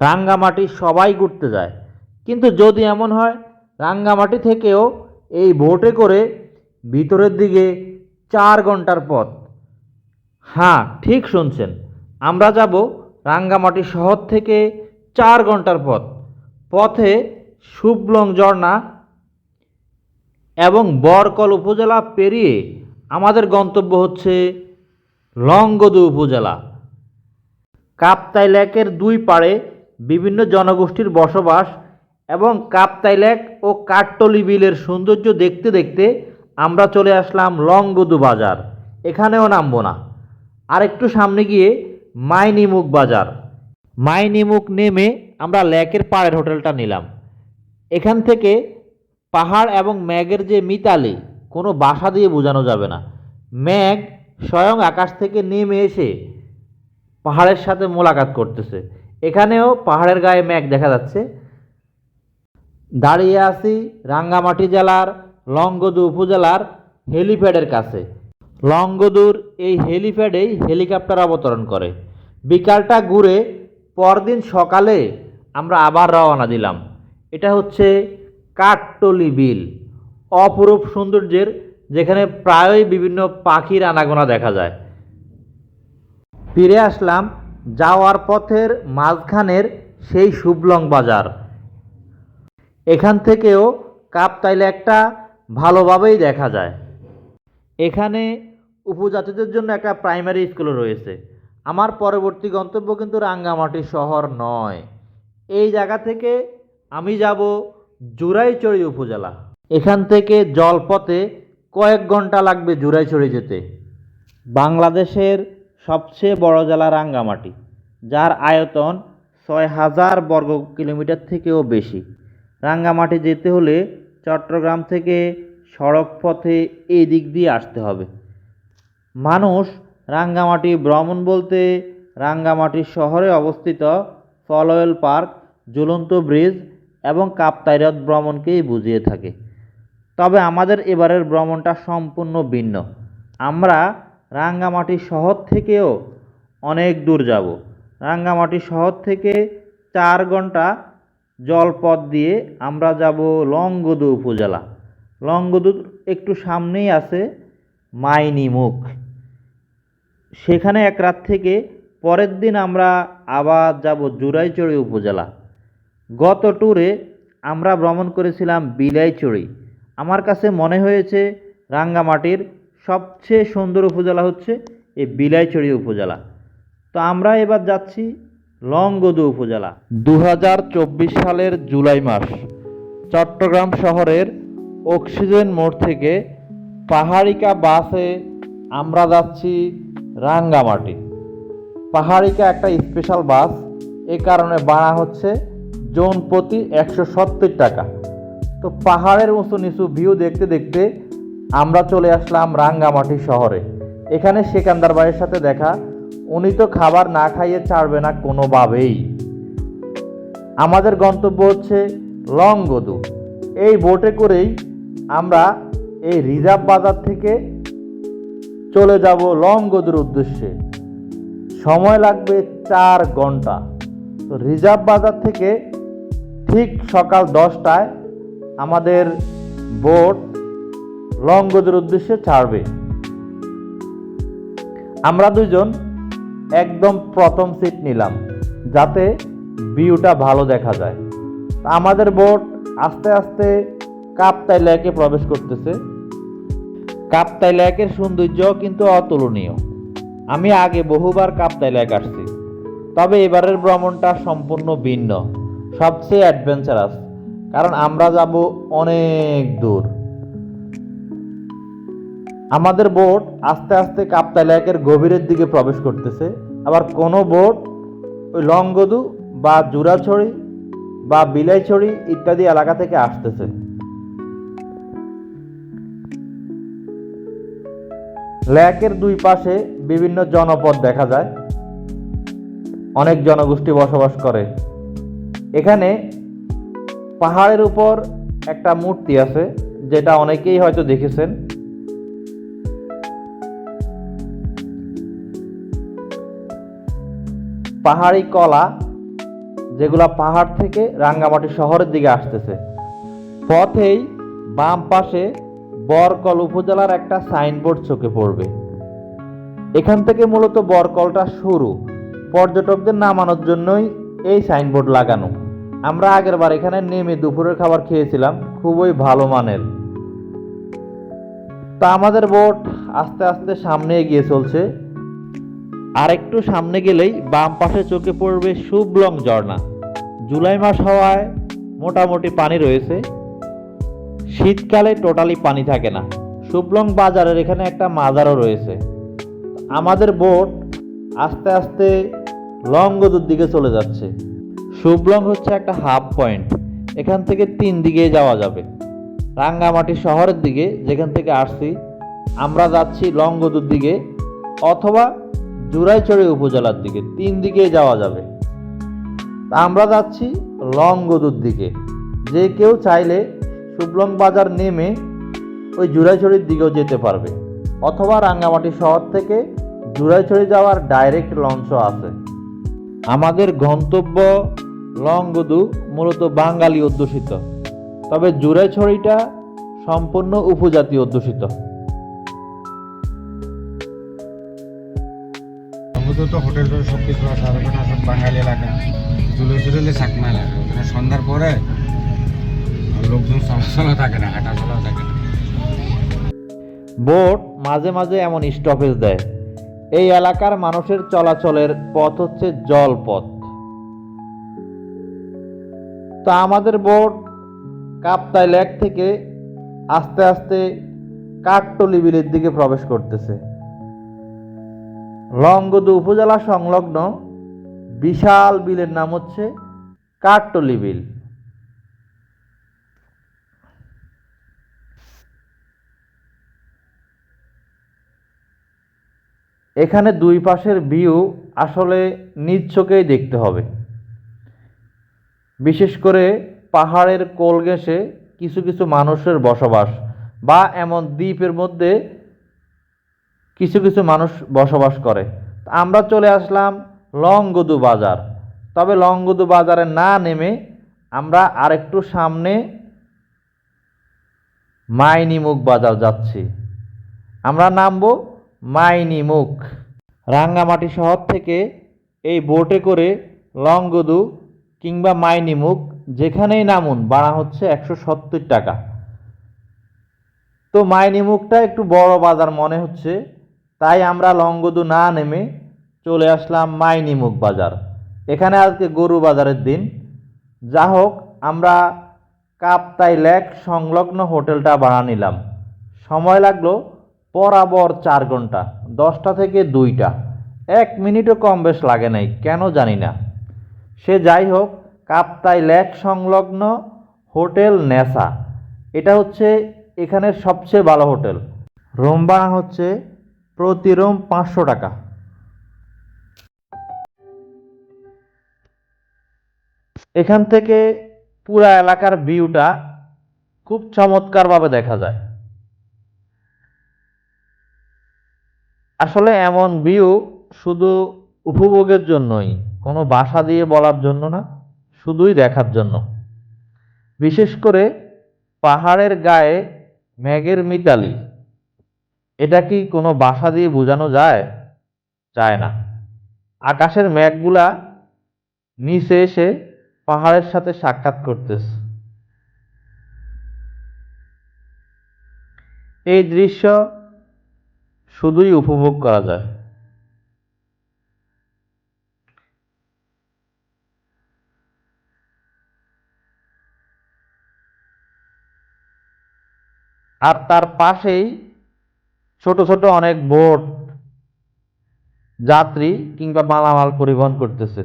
রাঙ্গামাটি সবাই ঘুরতে যায়। কিন্তু যদি এমন হয়, রাঙ্গামাটি থেকেও এই বোটে করে ভিতরের দিকে চার ঘণ্টার পথ। হ্যাঁ ঠিক শুনছেন। আমরা যাব রাঙ্গামাটি শহর থেকে চার ঘণ্টার পথ। পথে শুভলং ঝর্ণা এবং বরকল উপজেলা পেরিয়ে আমাদের গন্তব্য হচ্ছে লংগদু উপজেলা। কাপ্তাই লেকের দুই পাড়ে বিভিন্ন জনগোষ্ঠীর বসবাস এবং কাপ্তাই লেক ও কাঠটলি বিলের সৌন্দর্য দেখতে দেখতে আমরা চলে আসলাম লংগদু বাজার। এখানেও নামবো না। আর একটু সামনে গিয়ে মাইনিমুখ বাজার। মাইনিমুখ নেমে আমরা লেকের পাড়ের হোটেলটা নিলাম। এখান থেকে পাহাড় এবং ম্যাগের যে মিতালি, কোনো বাসা দিয়ে বোঝানো যাবে না। ম্যাগ স্বয়ং আকাশ থেকে নেমে এসে পাহাড়ের সাথে মোলাকাত করতেছে। এখানেও পাহাড়ের গায়ে ম্যাগ দেখা যাচ্ছে। দাঁড়িয়ে আছি রাঙ্গামাটি জেলার লংগদু উপজেলার হেলিপ্যাডের কাছে। লংগদুর এই হেলিপ্যাডেই হেলিকপ্টার অবতরণ করে। বিকালটা ঘুরে পরদিন সকালে আমরা আবার রওনা দিলাম। এটা হচ্ছে কাঠটলি বিল, অপরূপ সৌন্দর্যের, যেখানে প্রায়ই বিভিন্ন পাখির আনাগোনা দেখা যায়। ফিরে আসলাম যাওয়ার পথের মাঝখানের সেই শুভলং বাজার। এখান থেকেও কাপ্তাই লেকটা ভালোভাবেই দেখা যায়। এখানে উপজাতিদের জন্য একটা প্রাইমারি স্কুল রয়েছে। আমার পরবর্তী গন্তব্য কিন্তু রাঙ্গামাটি শহর নয়। এই জায়গা থেকে আমি যাব জুরাইচড়ি উপজেলা। এখান থেকে জলপথে কয়েক ঘণ্টা লাগবে জুরাইচড়ি যেতে। বাংলাদেশের সবচেয়ে বড় জেলা রাঙ্গামাটি, যার আয়তন ছয় হাজার বর্গ কিলোমিটার থেকেও বেশি। রাঙ্গামাটি যেতে হলে চট্টগ্রাম থেকে সড়ক পথে এই দিক দিয়ে আসতে হবে। মানুষ রাঙ্গামাটি ভ্রমণ বলতে রাঙ্গামাটি শহরে অবস্থিত ফলওয়েল পার্ক, ঝুলন্ত ব্রিজ এবং কাপ্তাই কাপ্তাইরথ ভ্রমণকেই বুঝিয়ে থাকে। তবে আমাদের এবারের ভ্রমণটা সম্পূর্ণ ভিন্ন। আমরা রাঙ্গামাটি শহর থেকেও অনেক দূর যাব। রাঙ্গামাটি শহর থেকে চার ঘণ্টা জলপথ দিয়ে আমরা যাব লংগদু উপজেলা। লংগদুর একটু সামনেই আছে মাইনিমুখ সেখানে এক রাত থেকে পরের দিন আমরা আবার যাব জুরাইচড়ি উপজেলা। গত ট্যুরে আমরা ভ্রমণ করেছিলাম বিলাইচড়ি। আমার কাছে মনে হয়েছে রাঙ্গামাটির সবচেয়ে সুন্দর উপজেলা হচ্ছে এই বিলাইচড়ি উপজেলা। তো আমরা এবার যাচ্ছি লংগদু উপজেলা। দু হাজার চব্বিশ সালের জুলাই মাস, চট্টগ্রাম শহরের অক্সিজেন মোড় থেকে পাহাড়িকা বাসে আমরা যাচ্ছি রাঙ্গামাটি। পাহাড়িকা একটা স্পেশাল বাস, এ কারণে ভাড়া হচ্ছে জোন প্রতি একশো সত্তর টাকা। তো পাহাড়ের উঁচু নিচু ভিউ দেখতে দেখতে আমরা চলে আসলাম রাঙ্গামাটি শহরে। এখানে সেকান্দার ভাইয়ের সাথে দেখা, উনি তো খাবার না খাইয়ে ছাড়বে না কোনোভাবেই। আমাদের গন্তব্য হচ্ছে লংগদু। এই বোটে করেই আমরা এই রিজার্ভ বাজার থেকে চলে যাব লংগদুর উদ্দেশ্যে। সময় লাগবে চার ঘণ্টা। তো রিজার্ভ বাজার থেকে ঠিক সকাল দশটায় আমাদের বোট লংগদুর উদ্দেশ্যে ছাড়বে। আমরা দুজন একদম প্রথম সিট নিলাম, যাতে ভিউটা ভালো দেখা যায়। আমাদের বোট আস্তে আস্তে কাপ্তাই লেকে প্রবেশ করতেছে। কাপ্তাই লেকের সৌন্দর্য কিন্তু অতুলনীয়। আমি আগে বহুবার কাপ্তাই লেক আসছি, তবে এবারের ভ্রমণটা সম্পূর্ণ ভিন্ন, সবচেয়ে অ্যাডভেঞ্চারাস কারণ আমরা যাব অনেক দূর। আমাদের বোট আস্তে আস্তে কাপ্তাই লেকের গভীরের দিকে প্রবেশ করতেছে। আবার কোনো বোট ওই লংগদু বা জুরাছড়ি বা বিলাইছড়ি ইত্যাদি এলাকা থেকে আসতেছে। লেকের দুই পাশে বিভিন্ন জনপদ দেখা যায়। অনেক জনগোষ্ঠী বসবাস করে। এখানে পাহাড়ের উপর একটা মূর্তি আছে, যেটা অনেকেই হয়তো দেখেছেন। পাহাড়ি কলা যেগুলা পাহাড় থেকে রাঙ্গামাটি শহরের দিকে আসতেছে। পথেই বাম পাশে বরকল উপজেলার একটা সাইনবোর্ড চোখে পড়বে। এখান থেকে মূলত বরকলটা শুরু। পর্যটকদের নামানোর জন্যই এই সাইনবোর্ড লাগানো। আমরা আগের বার এখানে নেমে দুপুরের খাবার খেয়েছিলাম, খুবই ভালো মানের। তা আমাদের বোট আস্তে আস্তে সামনে এগিয়ে চলছে। আর একটু সামনে গেলেই বাম পাশে চোখে পড়বে শুভলং ঝর্ণা। জুলাই মাস হওয়ায় মোটামুটি পানি রয়েছে। শীতকালে টোটালি পানি থাকে না। শুভলং বাজারের এখানে একটা মাজারও রয়েছে। আমাদের বোট আস্তে আস্তে লংগদুর দিকে চলে যাচ্ছে। শুভলং হচ্ছে একটা হাফ পয়েন্ট। এখান থেকে তিন দিকে যাওয়া যাবে। রাঙ্গামাটি শহরের দিকে যেখান থেকে আসছি, আমরা যাচ্ছি লংগদুর দিকে। অথবা জুরাইচড়ি উপজেলার দিকে, তিন দিকে যাওয়া যাবে। তা আমরা যাচ্ছি লংগদুর দিকে। যে কেউ চাইলে শুভলং বাজার নেমে ওই জুরাইছড়ির দিকেও যেতে পারবে। অথবা রাঙ্গামাটি শহর থেকে জুরাইছড়ি যাওয়ার ডাইরেক্ট লঞ্চও আছে। আমাদের গন্তব্য লংগদু মূলত বাঙালি অধ্যুষিত। তবে জুরাইছড়িটা সম্পূর্ণ উপজাতি অধ্যুষিত। আমাদের তো হোটেল টোটেল সব কিছু আছে আর ওখানে সব বাঙালি এলাকা। চুলে চুলে চাকমা এলাকা। ওখানে সন্ধ্যার পরে লোকজন চলাচলা থাকে না হাঁটা চলা থাকে না। বোট মাঝে মাঝে এমন স্টপেজ দেয়। এই এলাকার মানুষের চলাচলের পথ হচ্ছে জলপথ। তো আমাদের বোট কাপ্তাই লেক থেকে আস্তে আস্তে কাঠটলি বিলের দিকে প্রবেশ করতেছে। লংগদু উপজেলা সংলগ্ন বিশাল বিলের নাম হচ্ছে কাঠটলি বিল। এখানে দুই পাশের ভিউ আসলে চোখেই দেখতে হবে। বিশেষ করে পাহাড়ের কোল ঘেঁষে কিছু কিছু মানুষের বসবাস বা এমন দ্বীপের মধ্যে কিছু কিছু মানুষ বসবাস করে। আমরা চলে আসলাম লংগদু বাজার। তবে লংগদু বাজারে না নেমে আমরা আরেকটু সামনে মাইনিমুখ বাজার যাচ্ছি। আমরা নামবো মাইনিমুখ। রাঙ্গামাটি শহর থেকে এই বোটে করে লংগদু কিংবা মাইনিমুখ যেখানেই নামুন বাড়া হচ্ছে একশো সত্তর টাকা। তো মাইনিমুখটা একটু বড় বাজার মনে হচ্ছে। তাই আমরা লংগদু না নেমে চলে আসলাম মাইনিমুখ বাজার। এখানে আজকে গরু বাজারের দিন। যা হোক, আমরা কাপ্তাই লেক সংলগ্ন হোটেলটা ভাড়া নিলাম। সময় লাগল বরাবর চার ঘণ্টা, দশটা থেকে দুইটা। এক মিনিটও কম বেশ লাগে নাই, কেন জানি না। সে যাই হোক কাপ্তাই লেক সংলগ্ন হোটেল নেসা। এটা হচ্ছে এখানের সবচেয়ে ভালো হোটেল। রুম ভাড়া হচ্ছে প্রতি রুম পাঁচশো টাকা। এখান থেকে পুরা এলাকার ভিউটা খুব চমৎকারভাবে দেখা যায়। আসলে এমন ভিউ শুধু উপভোগের জন্যই, কোনো বাসা দিয়ে বলার জন্য না, শুধুই দেখার জন্য। বিশেষ করে পাহাড়ের গায়ে মেঘের মিতালি। এটা কি কোনো বাসা দিয়ে বোঝানো যায়? যায় না। আকাশের মেঘগুলা নিচে এসে পাহাড়ের সাথে সাক্ষাৎ করতেছে। এই দৃশ্য শুধুই উপভোগ করা যায়। আর তার পাশেই ছোট ছোট অনেক বোট যাত্রী কিংবা মালামাল পরিবহন করতেছে।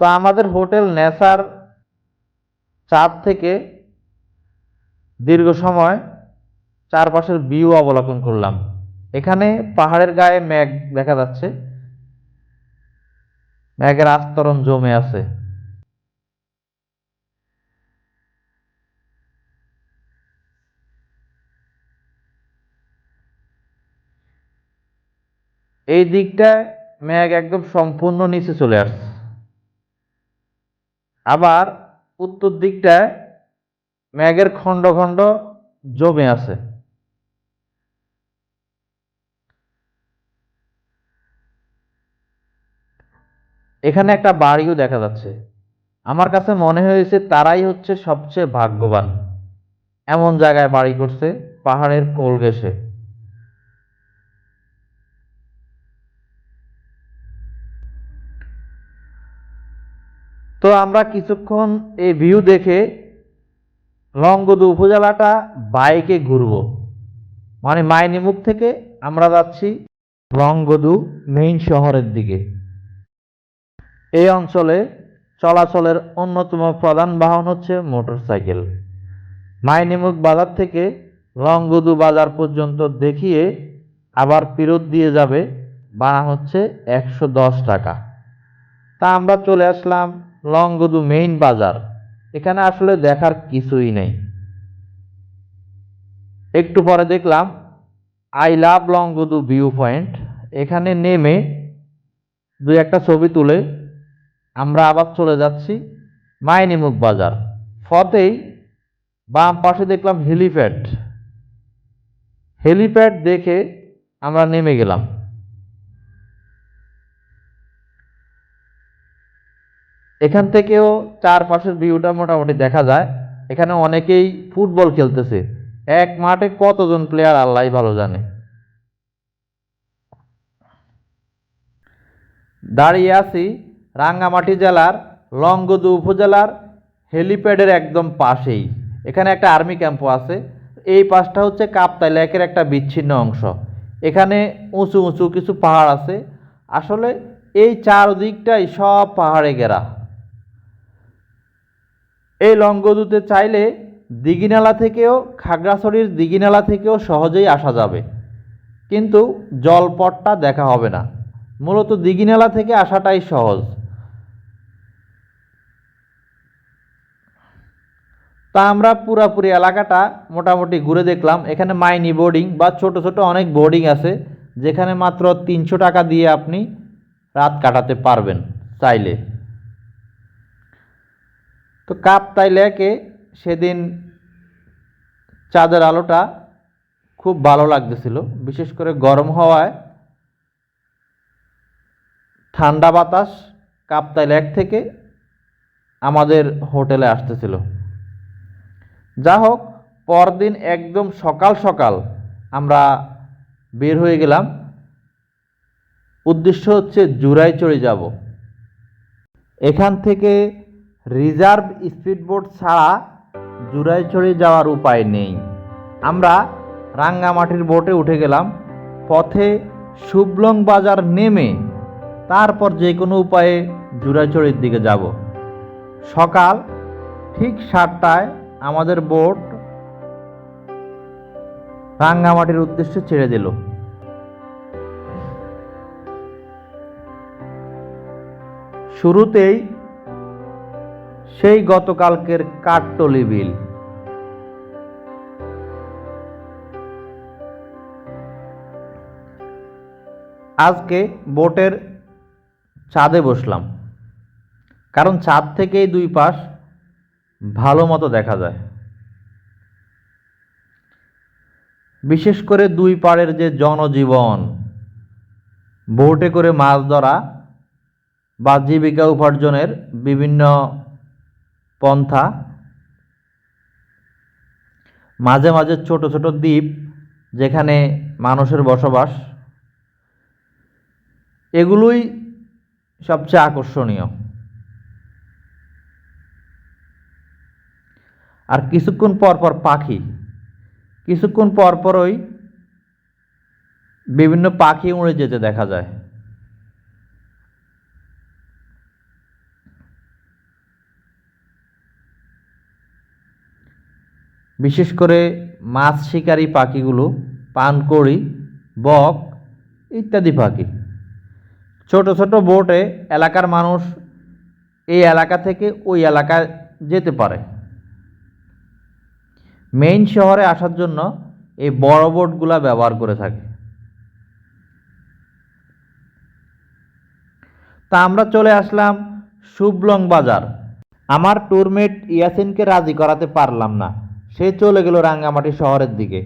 তো আমাদের হোটেল নেসার চাঁদ থেকে দীর্ঘ সময় চারপাশের ভিউ অবলোকন করলাম। এখানে পাহাড়ের গায়ে মেঘ দেখা যাচ্ছে। মেঘের আস্তরণ জমে আছে। এই দিকটায় মেঘ একদম সম্পূর্ণ নিচে চলে আসছে। আবার উত্তর দিকটায় মেঘের খণ্ড খণ্ড জমে আছে। এখানে একটা বাড়িও দেখা যাচ্ছে। আমার কাছে মনে হয়েছে তারাই হচ্ছে সবচেয়ে ভাগ্যবান। এমন জায়গায় বাড়ি করছে, পাহাড়ের কোল ঘেঁষে। তো আমরা কিছুক্ষণ এই ভিউ দেখে লংগদু উপজেলাটা বাইকে ঘুরবো। মানে মাইনিমুখ থেকে আমরা যাচ্ছি রংগদু মেইন শহরের দিকে। এই অঞ্চলে চলাচলের অন্যতম প্রধান বাহন হচ্ছে মোটরসাইকেল। মাইনিমুখ বাজার থেকে রংগদু বাজার পর্যন্ত দেখিয়ে আবার ফেরত দিয়ে যাবে। ভাড়া হচ্ছে একশো দশ টাকা। তা আমরা চলে আসলাম লংগদু মেইন বাজার। এখানে আসলে দেখার কিছুই নেই। একটু পরে দেখলাম I love Longadu view point এখানে নেমে দু একটা ছবি তুলে আমরা আবার চলে যাচ্ছি মাইনিমুখ বাজার। ফতেই বাম পাশে দেখলাম হেলিপ্যাড। হেলিপ্যাড দেখে আমরা নেমে গেলাম। এখান থেকেও চারপাশের ভিউটা মোটামুটি দেখা যায়। এখানে অনেকেই ফুটবল খেলতেছে। এক মাঠে কতজন প্লেয়ার আল্লাহ ভালো জানে। দাঁড়িয়ে আছি রাঙ্গামাটি জেলার লংগদু উপজেলার হেলিপ্যাডের একদম পাশেই। এখানে একটা আর্মি ক্যাম্পও আছে। এই পাশটা হচ্ছে কাপ্তাই লেকের একটা বিচ্ছিন্ন অংশ। এখানে উঁচু উঁচু কিছু পাহাড় আছে। আসলে এই চারদিকটাই সব পাহাড়ে ঘেরা। এই লংগদুতে চাইলে দিঘিনালা থেকেও, খাগড়াছড়ির দিঘিনালা থেকেও সহজেই আসা যাবে। কিন্তু জলপটটা দেখা হবে না। মূলত দিঘিনালা থেকে আসাটাই সহজ। তা আমরা পুরাপুরি এলাকাটা মোটামুটি ঘুরে দেখলাম। এখানে মাইনি বোর্ডিং বা ছোট ছোট অনেক বোর্ডিং আছে, যেখানে মাত্র তিনশো টাকা দিয়ে আপনি রাত কাটাতে পারবেন চাইলে। তো কাপ্তাই লেকে সেদিন চাঁদের আলোটা খুব ভালো লাগতেছিল। বিশেষ করে গরম হওয়ায় ঠান্ডা বাতাস কাপ্তাই লেক থেকে আমাদের হোটেলে আসতেছিল। যা হোক, পরদিন একদম সকাল সকাল আমরা বের হয়ে গেলাম। উদ্দেশ্য হচ্ছে জুরাই চড়ে যাব। এখান থেকে রিজার্ভ স্পিডবোট ছাড়া জুরাইচড়ি যাওয়ার উপায় নেই। আমরা রাঙ্গামাটির বোটে উঠে গেলাম, পথে শুভলং বাজার নেমে তারপর যে কোনো উপায়ে জুরাইচড়ির দিকে যাব। সকাল ঠিক সাতটায় আমাদের বোট রাঙ্গামাটির উদ্দেশ্যে ছেড়ে দিল। শুরুতেই সেই গতকালকের কাঠটলি বিল। আজকে বোটের ছাদে বসলাম। কারণ ছাদ থেকেই দুই পাশ ভালো মতো দেখা যায়। বিশেষ করে দুই পাড়ের যে জনজীবন বোটে করে মাছ ধরা বা জীবিকা উপার্জনের বিভিন্ন পন্থা। মাঝে মাঝে ছোট ছোট দ্বীপ যেখানে মানুষের বসবাস। এগুলোই সবচেয়ে আকর্ষণীয়। আর কিছুক্ষণ পর পর পাখি। কিছুক্ষণ পর পরই বিভিন্ন পাখি উড়ে যেতে দেখা যায়। বিশেষ করে মাছ শিকারী পাখিগুলো পানকড়ি বক ইত্যাদি পাখি। ছোট ছোট বোটে এলাকার মানুষ এই এলাকা থেকে ওই এলাকায় যেতে পারে। মেইন শহরে আসার জন্য এই বড় বোটগুলা ব্যবহার করে থাকে। তা আমরা চলে আসলাম শুভলং বাজার। আমার ট্যুরমেট ইয়াসিনকে রাজি করাতে পারলাম না। সে চলে গেল রাঙ্গামাটি শহরের দিকে।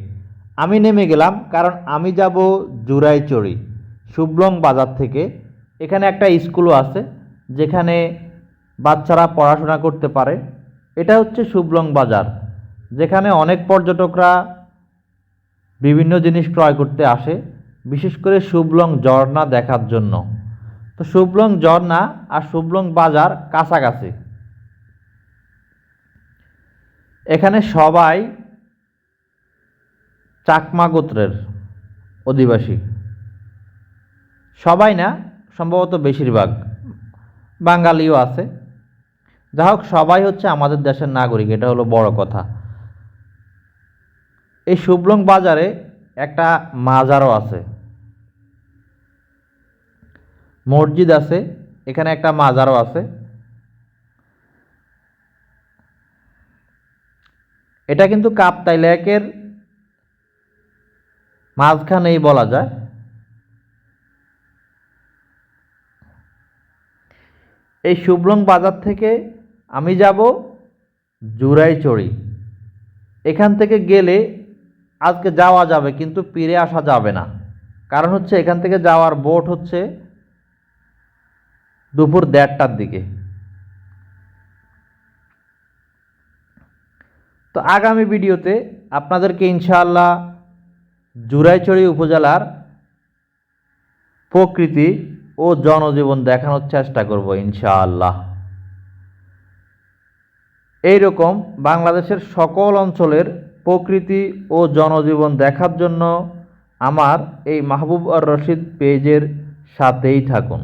আমি নেমে গেলাম কারণ আমি যাব জুরাইচড়ি শুভলং বাজার থেকে। এখানে একটা স্কুলও আছে যেখানে বাচ্চারা পড়াশোনা করতে পারে। এটা হচ্ছে শুভলং বাজার, যেখানে অনেক পর্যটকরা বিভিন্ন জিনিস ক্রয় করতে আসে, বিশেষ করে শুভলং ঝর্ণা দেখার জন্য। তো শুভলং ঝর্ণা আর শুভলং বাজার কাছাকাছি। এখানে সবাই চাকমা গোত্রের অধিবাসী। সবাই না, সম্ভবত বেশিরভাগ বাঙালিও আছে। যা হোক, সবাই হচ্ছে আমাদের দেশের নাগরিক, এটা হলো বড় কথা। এই শুভলং বাজারে একটা মাজারও আছে। মসজিদ আছে, এখানে একটা মাজারও আছে। এটা কিন্তু কাপ্তাই লেকের মাঝখানেই বলা যায়। এই শুভলং বাজার থেকে আমি যাব জুরাইচড়ি। এখান থেকে গেলে আজকে যাওয়া যাবে, কিন্তু ফিরে আসা যাবে না। কারণ হচ্ছে এখান থেকে যাওয়ার বোট হচ্ছে দুপুর দেড়টার দিকে। তো আগামী ভিডিওতে আপনাদেরকে ইনশাআল্লাহ জুরাইচড়ি উপজেলার প্রকৃতি ও জনজীবন দেখানোর চেষ্টা করব ইনশাআল্লাহ। এইরকম বাংলাদেশের সকল অঞ্চলের প্রকৃতি ও জনজীবন দেখার জন্য আমার এই মাহবুব আর রশিদ পেজের সাথেই থাকুন।